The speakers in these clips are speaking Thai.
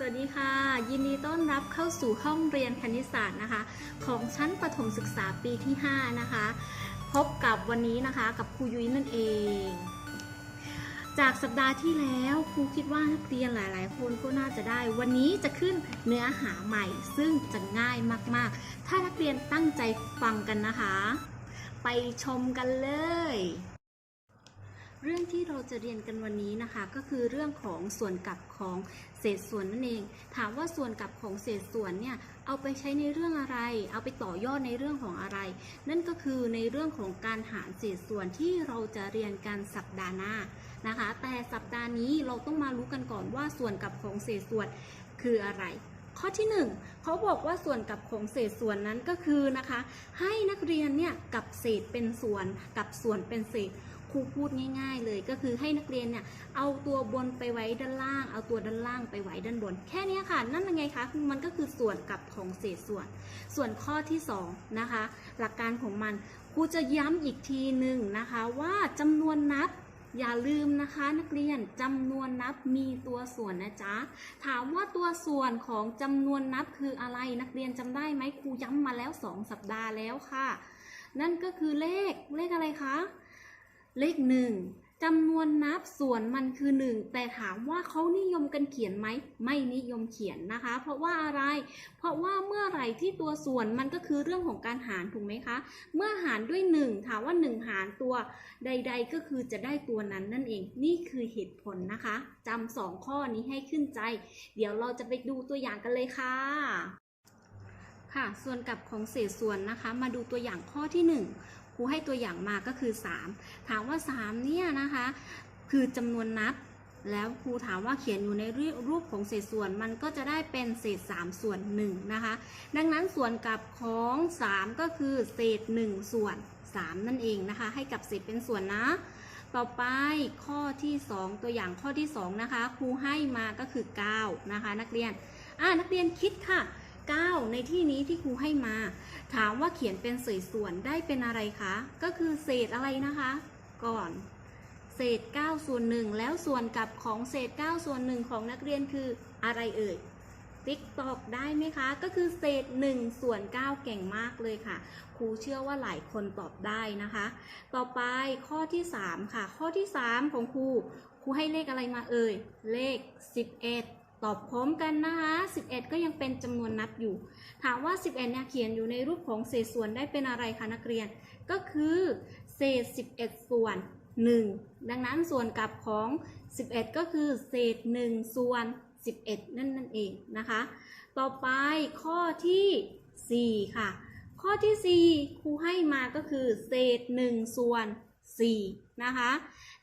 สวัสดีค่ะ ยินดีต้อนรับเข้าสู่ห้องเรียนคณิตศาสตร์นะคะ ของชั้นประถมศึกษาปีที่ 5 นะคะ พบกับวันนี้นะคะกับครูยุ้ยนั่นเอง จากสัปดาห์ที่แล้วครูคิดว่านักเรียนหลาย ๆ คนก็น่าจะได้ วันนี้จะขึ้นเนื้อหาใหม่ ซึ่งจะง่ายมาก ๆ ถ้านักเรียนตั้งใจฟังกันนะคะ ไปชมกันเลย เรื่องที่เราจะเรียนกันวันนี้นะคะ ก็คือเรื่องของส่วนกลับของเศษส่วนนั่นเอง ถามว่าส่วนกลับของเศษส่วนเนี่ยเอาไปใช้ในเรื่องอะไร เอาไปต่อยอดในเรื่องของอะไร นั่นก็คือในเรื่องของการหารเศษส่วนที่เราจะเรียนกันสัปดาห์หน้านะคะ แต่สัปดาห์นี้เราต้องมารู้กันก่อนว่าส่วนกลับของเศษส่วนคืออะไรข้อที่ 1เขาบอกว่าส่วนกลับของเศษส่วนนั้นก็คือนะคะ ให้นักเรียนเนี่ยกลับเศษเป็นส่วนกับส่วนเป็นเศษ ครูพูดง่าย ๆ เลยก็คือให้นักเรียนเนี่ยเอาตัวบนไปไว้ด้านล่าง เอาตัวด้านล่างไปไว้ด้านบน แค่นี้ค่ะ นั่นยังไงคะมันก็คือส่วนกับของเศษส่วน ส่วนข้อที่สองนะคะหลักการของมันครูจะย้ำอีกทีหนึ่งนะคะว่าจำนวนนับอย่าลืมนะคะนักเรียนจำนวนนับมีตัวส่วนนะจ๊ะถามว่าตัวส่วนของจำนวนนับคืออะไรนักเรียนจำได้ไหมครูย้ำมาแล้วสองสัปดาห์แล้วค่ะ นั่นก็คือเลขเลขอะไรคะ เลขหนึ่งจำนวนนับส่วนมันคือหนึ่งแต่ถามว่าเขานิยมกันเขียนไหม ไม่นิยมเขียนนะคะ เพราะว่าอะไร เพราะว่าเมื่อไหร่ที่ตัวส่วนมันก็คือเรื่องของการหารถูกไหมคะ เมื่อหารด้วยหนึ่งถามว่าหนึ่งหารตัวใด ๆ ก็คือจะได้ตัวนั้นนั่นเอง นี่คือเหตุผลนะคะจำสองข้อนี้ให้ขึ้นใจ เดี๋ยวเราจะไปดูตัวอย่างกันเลยค่ะค่ะ ส่วนกับของเศษส่วนนะคะ มาดูตัวอย่างข้อที่หนึ่ง รูให้ตัวอย่างมาก็คือ 3 ถามว่า 3 เนี่ยนะคะ คือจำนวนนับ แล้วครูถามว่าเขียนอยู่ในรูปของเศษส่วนมันก็จะได้เป็นเศษ 3 ส่วน1นะคะ ดังนั้นส่วนกลับของ 3 ก็คือเศษ 1 ส่วน 3 นั่นเองนะคะ ให้กับเศษเป็นส่วนนะต่อไปข้อที่ 2 ตัวอย่างข้อที่ 2 นะคะ ครูให้มาก็คือ 9 นะคะ นักเรียนอ่านักเรียนคิดค่ะ ในที่นี้ที่ครูให้มา ถามว่าเขียนเป็นเศษส่วนได้เป็นอะไรคะ ก็คือเศษอะไรนะคะ ก่อน เศษ9ส่วน1แล้วส่วนกับของเศษ9ส่วน1ของนักเรียนคืออะไรเอ่ยติ๊กตอกได้ไหมคะ ก็คือเศษ1ส่วน9เก่งมากเลยค่ะ ครูเชื่อว่าหลายคนตอบได้นะคะ ต่อไปข้อที่ 3 ค่ะ ข้อที่ 3 ของครู ครูให้เลขอะไรมาเอ่ย เลข 11 ตอบพร้อมกันนะคะ11 ก็ยังเป็นจำนวนนับอยู่ ถามว่า 11เนี่ยเขียนอยู่ในรูปของเศษส่วนได้เป็นอะไรคะนักเรียน ก็คือเศษ 11 ส่วน 1 ดังนั้นส่วนกลับของ 11 ก็คือเศษ 1 ส่วน 11 นั่นนั่นเองนะคะ ต่อไปข้อที่ 4 ค่ะ ข้อที่ 4 ครูให้มาก็คือเศษ 1 ส่วน 4 นะคะ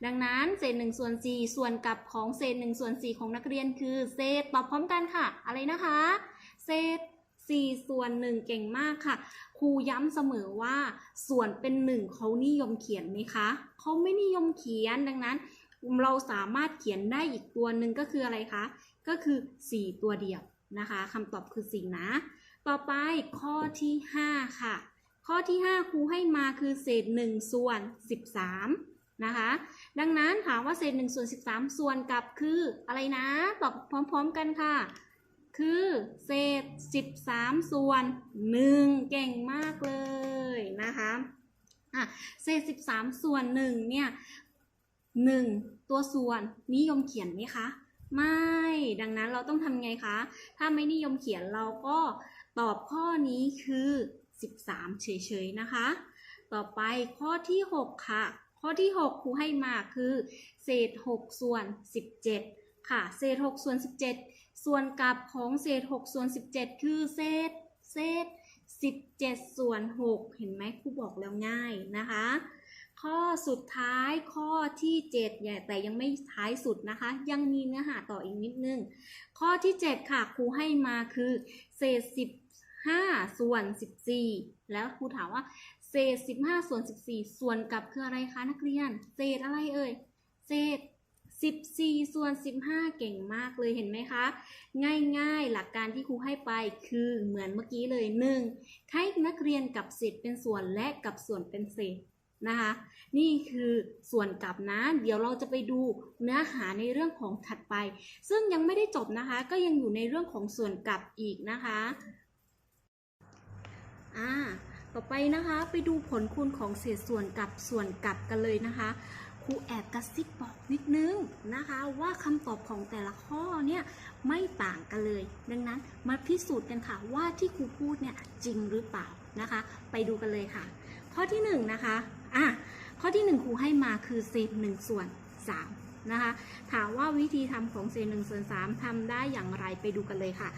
ดังนั้นเศษ1ส่วน4ส่วนกับของเศษ1ส่วน4ของนักเรียนคือเศษตอบพร้อมกันค่ะ อะไรนะคะ เศษ4ส่วน1เก่งมากค่ะครูย้ำเสมอว่า ส่วนเป็น 1เขานิยมเขียนไหมคะเขาไม่นิยมเขียนดังนั้น เราสามารถเขียนได้อีกตัวหนึ่งก็คืออะไรคะ ก็คือ 4 ตัวเดียวนะคะคำตอบคือ 4 นะ ต่อไปข้อที่ 5 ค่ะ ข้อที่ 5ครูให้มาคือเศษ 1 ส่วน 13 นะคะ ดังนั้นถามว่าเศษ1ส่วน13 ส่วนกับคืออะไรนะตอบพร้อมๆกันค่ะ คือเศษ 13 ส่วน 1 เก่งมากเลยนะคะอะเศษ 13 ส่วน 1 เนี่ย 1 ตัวส่วนนิยมเขียนไหมคะไม่ดังนั้นเราต้องทำไงคะ ถ้าไม่นิยมเขียนเราก็ตอบข้อนี้คือ 13 เฉยๆนะคะ ต่อไปข้อที่ 6 ค่ะ ข้อที่ 6 ครูให้มาคือ เศษ 6 ส่วน 17 ค่ะ เศษ 6 ส่วน 17 ส่วนกลับของเศษ 6 ส่วน 17 คือเศษ เศษ 17 ส่วน 6 เห็นไหมครูบอกแล้วง่ายนะคะ ข้อสุดท้ายข้อที่ 7 อย่าแต่ยังไม่ท้ายสุดนะคะ ยังมีเนื้อหาต่ออีกนิดนึง ข้อที่ 7 ค่ะครูให้มาคือ เศษ15ส่วน 14 แล้วครูถามว่า เศษ15ส่วน14ส่วนกับคืออะไรคะนักเรียน เศษอะไรเอ่ย เศษ14ส่วน15เก่งมากเลยเห็นไหมคะ ง่ายๆหลักการที่ครูให้ไปคือเหมือนเมื่อกี้เลย 1. ให้นักเรียนกับเศษเป็นส่วนและกับส่วนเป็นเศษนะคะ นี่คือส่วนกับนะ เดี๋ยวเราจะไปดูเนื้อหาในเรื่องของถัดไป ซึ่งยังไม่ได้จบนะคะ ก็ยังอยู่ในเรื่องของส่วนกับอีกนะคะ อ่า ต่อไปนะคะไปดูผลคูณของเศษส่วนกับส่วนกลับกันเลยนะคะครูแอบกระซิบบอกนิดนึงนะคะว่าคำตอบของแต่ละข้อเนี่ยไม่ต่างกันเลย ดังนั้นมาพิสูจน์กันค่ะว่าที่ครูพูดเนี่ยจริงหรือเปล่านะคะ ไปดูกันเลยค่ะ ข้อที่หนึ่งนะคะอะข้อที่หนึ่งครูให้มาคือเศษหนึ่งส่วนสามนะคะถามว่าวิธีทำของเศษหนึ่งส่วนสามทำได้อย่างไรไปดูกันเลยค่ะ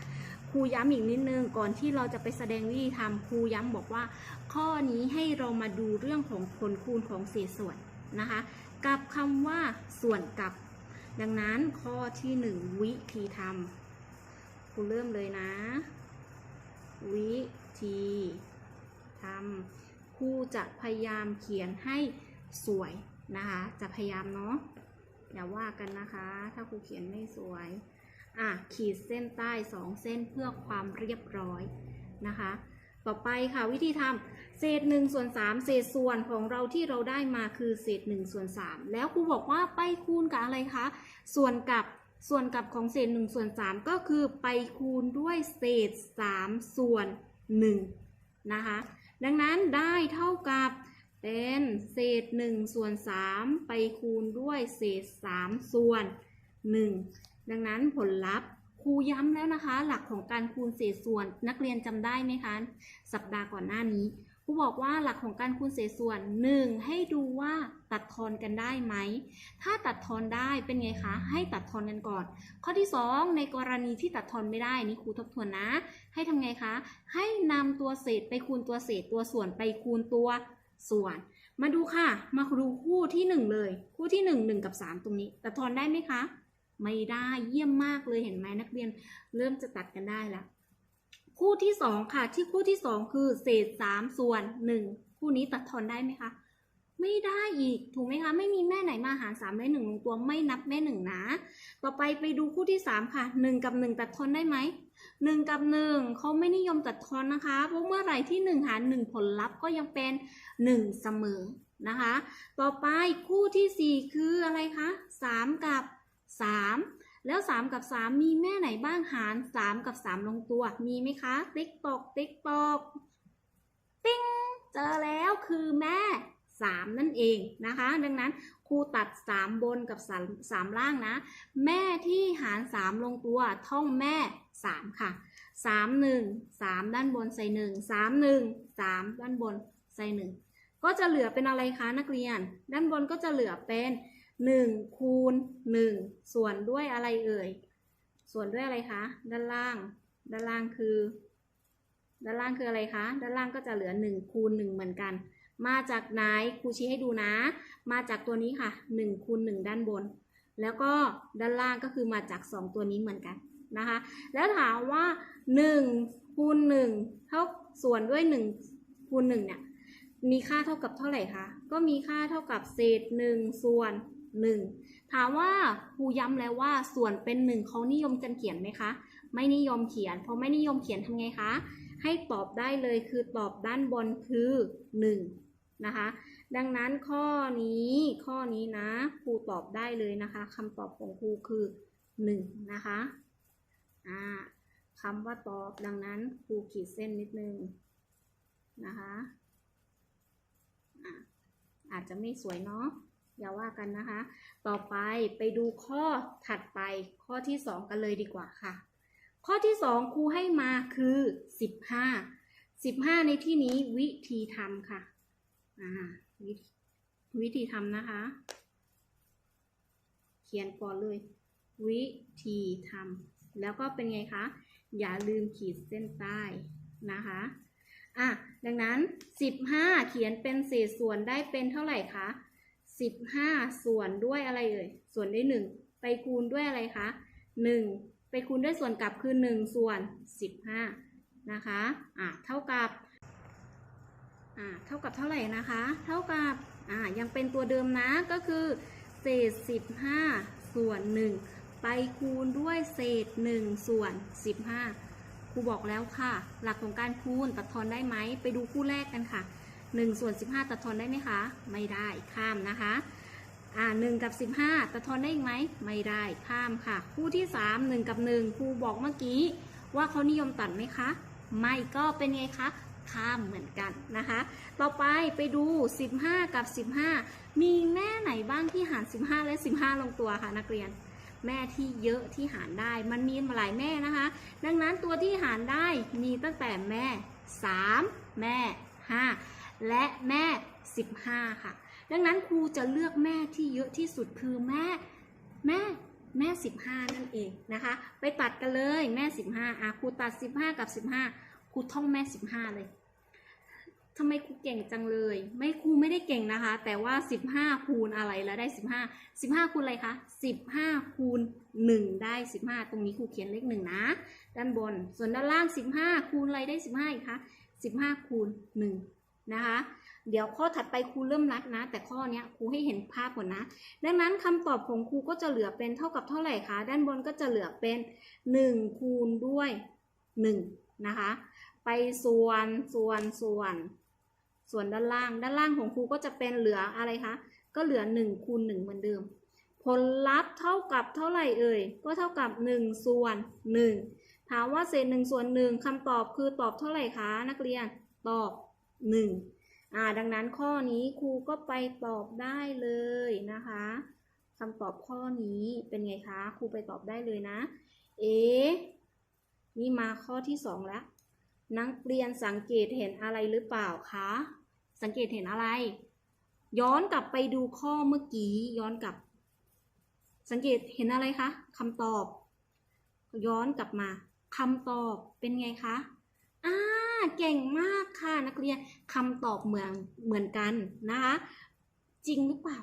ครูย้ำอีกนิดนึงก่อนที่เราจะไปแสดงวิธีทำครูย้ำบอกว่า ข้อนี้ให้เรามาดูเรื่องของผลคูณของเศษส่วนนะคะ กับคำว่าส่วนกับ ดังนั้นข้อที่หนึ่งวิธีทำครูเริ่มเลยนะ วิธีทำครูจะพยายามเขียนให้สวยนะคะ จะพยายามเนาะอย่าว่ากันนะคะ ถ้าครูเขียนไม่สวย อะขีดเส้นใต้สองเส้นเพื่อความเรียบร้อยนะคะ ต่อไปค่ะวิธีทำเศษ1ส่วน3เศษส่วนของเราที่เราได้มาคือเศษ1ส่วน3แล้วครูบอกว่าไปคูณกับอะไรคะ ส่วนกับส่วนกับของเศษ1ส่วน3ก็คือไปคูณด้วยเศษ3ส่วน1นะคะดังนั้นได้เท่ากับเป็นเศษ1ส่วน3ไปคูณด้วยเศษ3ส่วน1 ดังนั้นผลลัพธ์ครูย้ำแล้วนะคะ หลักของการคูณเศษส่วนนักเรียนจำได้ไหมคะ สัปดาห์ก่อนหน้านี้ครูบอกว่าหลักของการคูณเศษส่วน 1 ให้ดูว่าตัดทอนกันได้ไหม ถ้าตัดทอนได้เป็นไงคะ ให้ตัดทอนกันก่อน ข้อที่ 2 ในกรณีที่ตัดทอนไม่ได้นี่ครูทบทวนนะ ให้ทำไงคะ ให้นำตัวเศษไปคูณตัวเศษตัวส่วนไปคูณตัวส่วน มาดูค่ะ มาดูคู่ที่ 1 เลย คู่ที่ 1 1 กับ 3 ตรงนี้ ตัดทอนได้ไหมคะ ไม่ได้เยี่ยมมากเลยเห็นไหมนักเรียนเริ่มจะตัดกันได้ล้วคู่ที่สองค่ะ ที่คู่ที่สองคือเศษสามส่วนหนึ่งคู่นี้ตัดทอนได้ไหมคะ ไม่ได้อีกถูกไหมคะ ไม่มีแม่ไหนมาหารสามได้หนึ่งลงตัวไม่นับแม่หนึ่งนะ ต่อไปไปดูคู่ที่สามค่ะหนึ่งกับหนึ่งตัดทอนได้ไหมหนึ่งกับหนึ่งเขาไม่นิยมตัดทอนนะคะเพราะเมื่อไหร่ที่หนึ่งหารหนึ่งผลลัพธ์ก็ยังเป็นหนึ่งเสมอนะคะ ต่อไปคู่ที่สี่คืออะไรคะสามกับ สามแล้ว 3 กับ 3 มีแม่ไหนบ้างหาร 3 กับ 3 ลงตัว มีไหมคะ ติ๊กตอกติ๊กตอกติ้งเจอแล้วคือแม่ 3 นั่นเองนะคะ ดังนั้นครูตัด 3 บนกับ 3 3 ล่างนะ แม่ที่หาร 3 ลงตัวท่องแม่ 3 ค่ะ 3 1 3 ด้านบนใส่ 1 3 1 3 ด้านบนใส่ 1 ก็จะเหลือเป็นอะไรคะนักเรียน ด้านบนก็จะเหลือเป็น หนึ่งคูณหนึ่งส่วนด้วยอะไรเอ่ย ส่วนด้วยอะไรคะ ด้านล่าง ด้านล่างคือ ด้านล่างคืออะไรคะ ด้านล่างก็จะเหลือหนึ่งคูณหนึ่งเหมือนกัน มาจากไหน ครูชี้ให้ดูนะ มาจากตัวนี้ค่ะหนึ่งคูณหนึ่งด้านบน แล้วก็ด้านล่างก็คือมาจากสองตัวนี้เหมือนกันนะคะ แล้วถามว่าหนึ่งคูณหนึ่งเท่าส่วนด้วยหนึ่งคูณหนึ่งเนี่ยมีค่าเท่ากับเท่าไหร่คะ ก็มีค่าเท่ากับเศษหนึ่งส่วน หนึ่งถามว่าครูย้ำแล้วว่าส่วนเป็นหนึ่งเขานิยมกันเขียนไหมคะ ไม่นิยมเขียนพอไม่นิยมเขียนทำไงคะ ให้ตอบได้เลยคือตอบด้านบนคือ 1 นะคะ ดังนั้นข้อนี้ข้อนี้นะครูตอบได้เลยนะคะคำตอบของครูคือ 1 นะคะอ่าคำว่าตอบดังนั้นครูขีดเส้นนิดนึงนะคะอะอาจจะไม่สวยเนาะ อย่าว่ากันนะคะ ต่อไปไปดูข้อถัดไปข้อที่ 2 กันเลยดีกว่าค่ะ ข้อที่ 2 ครูให้มาคือ 15 15 ในที่นี้วิธีทำค่ะอ่าวิวิธีทำนะคะ เขียนก่อนเลย วิธีทำแล้วก็เป็นไงคะ อย่าลืมขีดเส้นใต้นะคะอะดังนั้น 15 เขียนเป็นเศษส่วนได้เป็นเท่าไหร่คะ สิบห้าส่วนด้วยอะไรเอ่ยส่วนด้วยหนึ่งไปคูณด้วยอะไรคะหนึ่งไปคูณด้วยส่วนกลับคือหนึ่งส่วนสิบห้านะคะอ่าเท่ากับอ่าเท่ากับเท่าไหร่นะคะ เท่ากับอ่ายังเป็นตัวเดิมนะก็คือเศษสิบห้าส่วนหนึ่งไปคูณด้วยเศษหนึ่งส่วนสิบห้าครูบอกแล้วค่ะ หลักของการคูณตัดทอนได้ไหมไปดูคู่แรกกันค่ะ 1 ส่วน 15 ตัดทอนได้ไหมคะ ไม่ได้ข้ามนะคะอ่า1กับ 15 ตัดทอนได้อีกไหมไม่ได้ข้ามค่ะ คู่ที่ 3 1 กับ 1 ครูบอกเมื่อกี้ว่าเขานิยมตัดไหมคะ ไม่ก็เป็นไงคะข้ามเหมือนกันนะคะ ต่อไปไปดู 15 กับ 15 มีแม่ไหนบ้างที่หาร 15 และ 15 ลงตัวคะนักเรียน แม่ที่เยอะที่หารได้ มันมีหลายแม่นะคะ ดังนั้นตัวที่หารได้มีตั้งแต่แม่ 3 แม่ 5 และแม่ 15 ค่ะ ดังนั้นครูจะเลือกแม่ที่เยอะที่สุดคือแม่แม่แม่ 15 นั่นเองนะคะ ไปตัดกันเลยแม่ 15อะครูตัด 15 กับ 15ครูท่องแม่ 15 เลยทำไมครูเก่งจังเลย ไม่ครูไม่ได้เก่งนะคะ แต่ว่า 15 คูณอะไรแล้วได้ 15 15 คูณอะไรคะ 15 คูณ 1 ได้ 15 ตรงนี้ครูเขียนเลข 1 นะ ด้านบน ส่วนด้านล่าง 15 คูณอะไรได้ 15 อีกคะ 15 คูณ 1 นะคะ เดี๋ยวข้อถัดไปครูเริ่มรัดนะ แต่ข้อนี้ครูให้เห็นภาพก่อนนะ ดังนั้นคำตอบของครูก็จะเหลือเป็นเท่ากับเท่าไหร่คะ ด้านบนก็จะเหลือเป็น1คูณด้วย1นะคะ ไปส่วนส่วนส่วน ส่วนด้านล่าง ด้านล่างของครูก็จะเป็นเหลืออะไรคะ ก็เหลือ1คูณ1เหมือนเดิม ผลลัพธ์เท่ากับเท่าไหร่เอ่ย ก็เท่ากับ1ส่วน 1 ถามว่าเศษ1ส่วน1คำตอบคือตอบเท่าไหร่คะนักเรียน ตอบ 1อ่าดังนั้นข้อนี้ครูก็ไปตอบได้เลยนะคะคำตอบข้อนี้เป็นไงคะครูไปตอบได้เลยนะ เอ๊ะนี่มาข้อที่สองแล้ว นักเรียนสังเกตเห็นอะไรหรือเปล่าคะ สังเกตเห็นอะไร ย้อนกลับไปดูข้อเมื่อกี้ย้อนกลับ สังเกตเห็นอะไรคะคำตอบ ย้อนกลับมาคำตอบเป็นไงคะอ่า เก่งมากค่ะนักเรียนคำตอบเหมือนเหมือนกันนะคะ จริงหรือเปล่า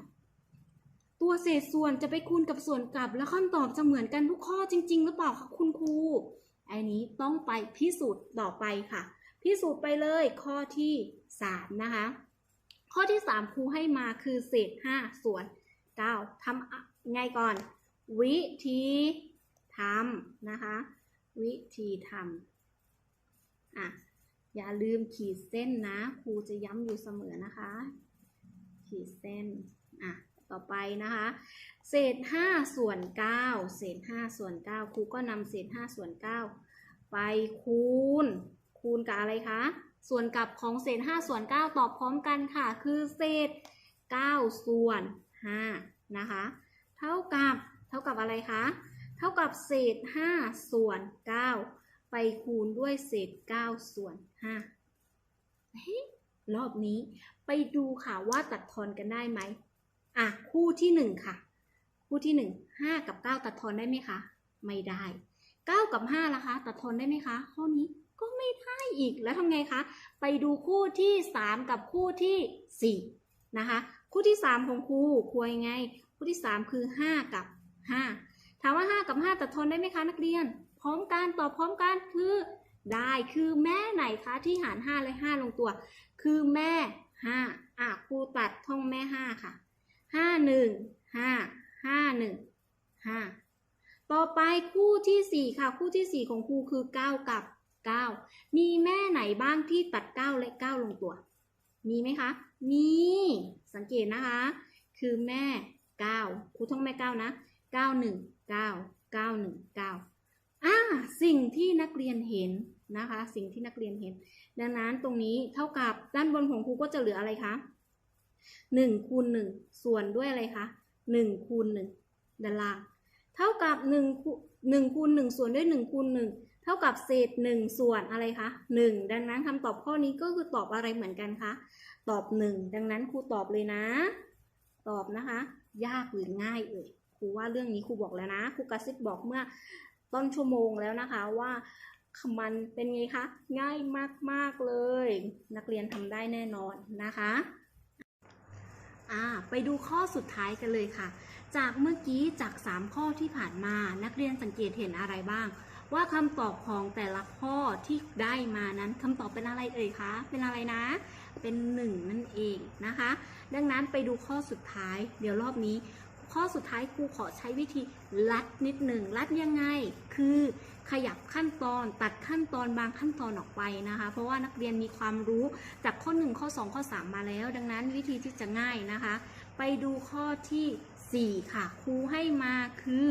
ตัวเศษส่วนจะไปคูณกับส่วนกลับ แล้วคำตอบจะเหมือนกันทุกข้อจริง ๆ หรือเปล่าคะคุณครูอันนี้ต้องไปพิสูจน์ต่อไปค่ะ พิสูจน์ไปเลยข้อที่3นะคะ ข้อที่ 3ครูให้มาคือเศษ5ส่วน9ทำอะไงก่อน วิธีทำนะคะ วิธีทำอะ อย่าลืมขีดเส้นนะครูจะย้ำอยู่เสมอนะคะ ขีดเส้นอะต่อไปนะคะ เศษ5ส่วน9เศษ5ส่วน9ครูก็นำเศษ5ส่วน9ไปคูณ คูณกับอะไรคะส่วนกับของเศษ5ส่วน9ตอบพร้อมกันค่ะ คือเศษ 9 ส่วน5นะคะ เท่ากับ เท่ากับอะไรคะ เท่ากับเศษ 5 ส่วน 9 ไปคูณด้วยเศษ 9 ส่วน5เฮ้ยรอบนี้ไปดูค่ะว่าตัดทอนกันได้ไหมอะ คู่ที่หนึ่งค่ะ คู่ที่หนึ่งห้ากับเก้าตัดทอนได้ไหมคะ ไม่ได้เก้ากับห้าล่ะคะ ตัดทอนได้ไหมคะ ข้อนี้ก็ไม่ได้อีกแล้วทำไงคะ ไปดูคู่ที่สามกับคู่ที่สี่นะคะ คู่ที่สามของครูครูยังไง คู่ที่สามคือห้ากับห้าถามว่าห้ากับห้าตัดทอนได้ไหมคะ นักเรียน พร้อมกันตอบพร้อมกันคือได้คือแม่ไหนคะที่หาร 5 และ 5 ลงตัว คือแม่ 5อะครูตัดท่องแม่ 5 ค่ะ 5 1 5 5 1 5 ต่อไปคู่ที่ 4 ค่ะ คู่ที่ 4 ของครูคือ 9 กับ 9 มีแม่ไหนบ้างที่ตัด 9 และ 9 ลงตัว มีไหมคะมีสังเกตนะคะ คือแม่ 9ครูท่องแม่ 9 นะ 9 1 9 9 1 9 สิ่งที่นักเรียนเห็นนะคะ สิ่งที่นักเรียนเห็น ดังนั้นตรงนี้เท่ากับด้านบนของครูก็จะเหลืออะไรคะหนึ่งคูณหนึ่งส่วนด้วยอะไรคะหนึ่งคูณหนึ่งด้านล่างเท่ากับหนึ่งคูณหนึ่งส่วนด้วยหนึ่งคูณหนึ่งเท่ากับเศษหนึ่งส่วนอะไรคะหนึ่งดังนั้นคำตอบข้อนี้ก็คือตอบอะไรเหมือนกันคะตอบหนึ่งดังนั้นครูตอบเลยนะ ตอบนะคะ ยากหรือง่ายเอ่ยครูว่าเรื่องนี้ครูบอกแล้วนะครูกระซิบบอกเมื่อ ต้นชั่วโมงแล้วนะคะว่ามันเป็นไงคะ ง่ายมาก ๆ เลย นักเรียนทำได้แน่นอนนะคะไปดูข้อสุดท้ายกันเลยค่ะ จากเมื่อกี้จาก 3 ข้อที่ผ่านมา นักเรียนสังเกตเห็นอะไรบ้าง ว่าคำตอบของแต่ละข้อที่ได้มานั้นคำตอบเป็นอะไรเอ่ยคะ เป็นอะไรนะ เป็น 1 นั่นเองนะคะ ดังนั้นไปดูข้อสุดท้าย เดี๋ยวรอบนี้ ข้อสุดท้ายครูขอใช้วิธีลัดนิดหนึ่งลัดยังไง คือขยับขั้นตอนตัดขั้นตอนบางขั้นตอนออกไปนะคะ เพราะว่านักเรียนมีความรู้จากข้อ 1 ข้อ 2 ข้อ 3 มาแล้ว ดังนั้นวิธีที่จะง่ายนะคะ ไปดูข้อทีสี่4 ค่ะครูให้มาคือ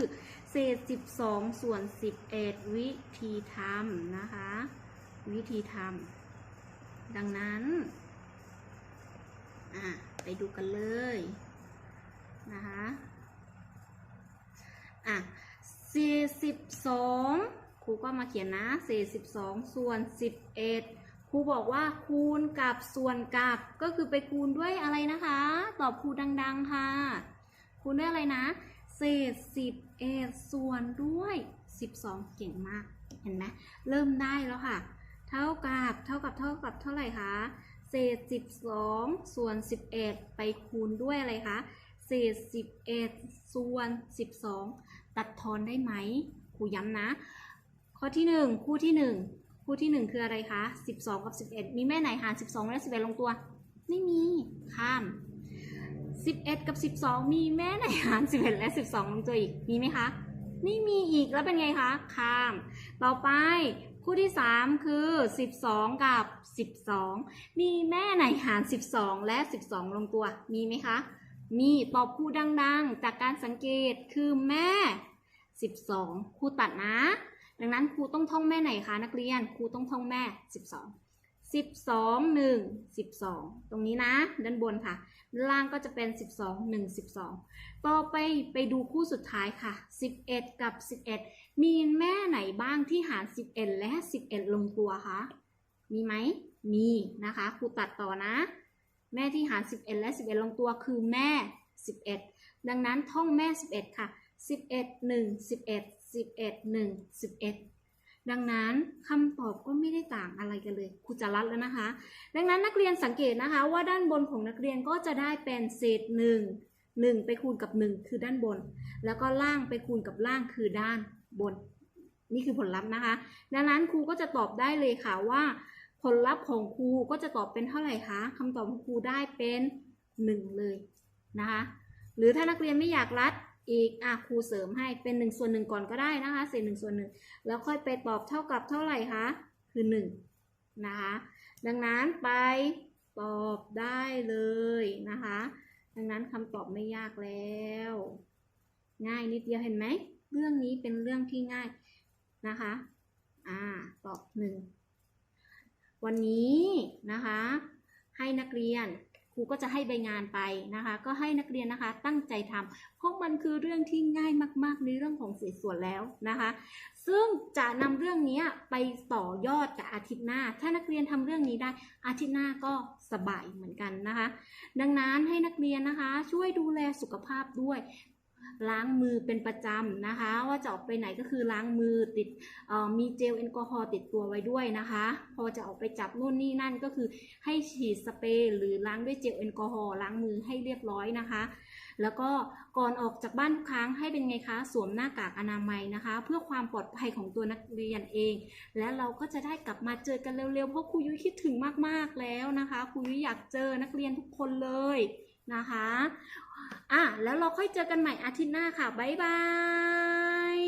เศษ 12 ส่วน 11 วิธีทำนะคะ วิธีทำดังนั้นอะไปดูกันเลยนะคะ อะเศษ12ครูก็มาเขียนนะเศษ12ส่วน11ครูบอกว่าคูณกับส่วนกับก็คือไปคูณด้วยอะไรนะคะ ตอบครูดัง ๆค่ะ คูณด้วยอะไรนะเศษ11ส่วนด้วย12เก่งมาก เห็นไหมเริ่มได้แล้วค่ะ เท่ากับเท่ากับเท่ากับเท่าไหร่คะเศษ12ส่วน11ไปคูณด้วยอะไรคะ เศษ 11 ส่วน 12 ตัดทอนได้ไหมครูย้ำนะ ข้อที่ 1 คู่ที่ 1 คู่ที่ 1 คืออะไรคะ 12 กับ 11 มีแม่ไหนหาร 12 และ 11 ลงตัว ไม่มี ข้าม 11 กับ 12 มีแม่ไหนหาร 11 และ 12 ลงตัวอีก มีไหมคะ ไม่มีอีก แล้วเป็นไงคะ ข้าม ต่อไปคู่ที่ 3 คือ 12 กับ 12 มีแม่ไหนหาร 12 และ 12 ลงตัว มีไหมคะ มีตอบคู่ดังๆ จากการสังเกตคือแม่ 12ครูตัดนะ ดังนั้นครูต้องท่องแม่ไหนคะนักเรียนครูต้องท่องแม่ 12 12 1 12 ตรงนี้นะ ด้านบนค่ะ ด้านล่างก็จะเป็น 12 1 12 ต่อไปไปดูคู่สุดท้ายค่ะ 11 กับ 11 มีแม่ไหนบ้างที่หาร 11 และ 11 ลงตัวคะ มีไหม มีนะคะ ครูตัดต่อนะ แม่ที่หาร 11 และ 11 ลงตัวคือแม่ 11 ดังนั้นท่องแม่ 11 ค่ะ 11 1 11 11 1 11 ดังนั้นคำตอบก็ไม่ได้ต่างอะไรกันเลยครูจะรัดแล้วนะคะ ดังนั้นนักเรียนสังเกตนะคะว่าด้านบนของนักเรียนก็จะได้เป็นเศษ 1 1 ไปคูณกับ 1 คือด้านบน แล้วก็ล่างไปคูณกับล่างคือด้านบน นี่คือผลลัพธ์นะคะ ดังนั้นครูก็จะตอบได้เลยค่ะว่า ผลลัพธ์ของครูก็จะตอบเป็นเท่าไหร่คะคำตอบของครูได้เป็น 1 เลยนะคะ หรือถ้านักเรียนไม่อยากรัดอีกอะครูเสริมให้เป็น1ส่วน1ก่อนก็ได้นะคะเศษ1ส่วน1แล้วค่อยไปตอบเท่ากับเท่าไหร่คะคือ 1 นะคะ ดังนั้นไปตอบได้เลยนะคะ ดังนั้นคำตอบไม่ยากแล้ว ง่ายนิดเดียวเห็นไหม เรื่องนี้เป็นเรื่องที่ง่ายนะคะ อ่า ตอบหนึ่ง วันนี้นะคะ ให้นักเรียนครูก็จะให้ใบงานไปนะคะ ก็ให้นักเรียนนะคะตั้งใจทำเพราะมันคือเรื่องที่ง่ายมากๆในเรื่องของเศษส่วนแล้วนะคะ ซึ่งจะนำเรื่องนี้ไปต่อยอดกับอาทิตย์หน้า ถ้านักเรียนทำเรื่องนี้ได้อาทิตย์หน้าก็สบายเหมือนกันนะคะ ดังนั้นให้นักเรียนนะคะ ช่วยดูแลสุขภาพด้วย ล้างมือเป็นประจำนะคะ ว่าจะออกไปไหนก็คือล้างมือติดมีเจลแอลกอฮอล์ติดตัวไว้ด้วยนะคะ พอจะออกไปจับนู่นนี่นั่นก็คือให้ฉีดสเปรย์หรือล้างด้วยเจลแอลกอฮอล์ล้างมือให้เรียบร้อยนะคะ แล้วก็ก่อนออกจากบ้านทุกครั้งให้เป็นไงคะสวมหน้ากากอนามัยนะคะ เพื่อความปลอดภัยของตัวนักเรียนเอง และเราก็จะได้กลับมาเจอกันเร็วๆเพราะครูยุ้ยคิดถึงมากๆแล้วนะคะครูยุ้ยอยากเจอนักเรียนทุกคนเลยนะคะ อะแล้วเราค่อยเจอกันใหม่อาทิตย์หน้าค่ะ บ๊ายบาย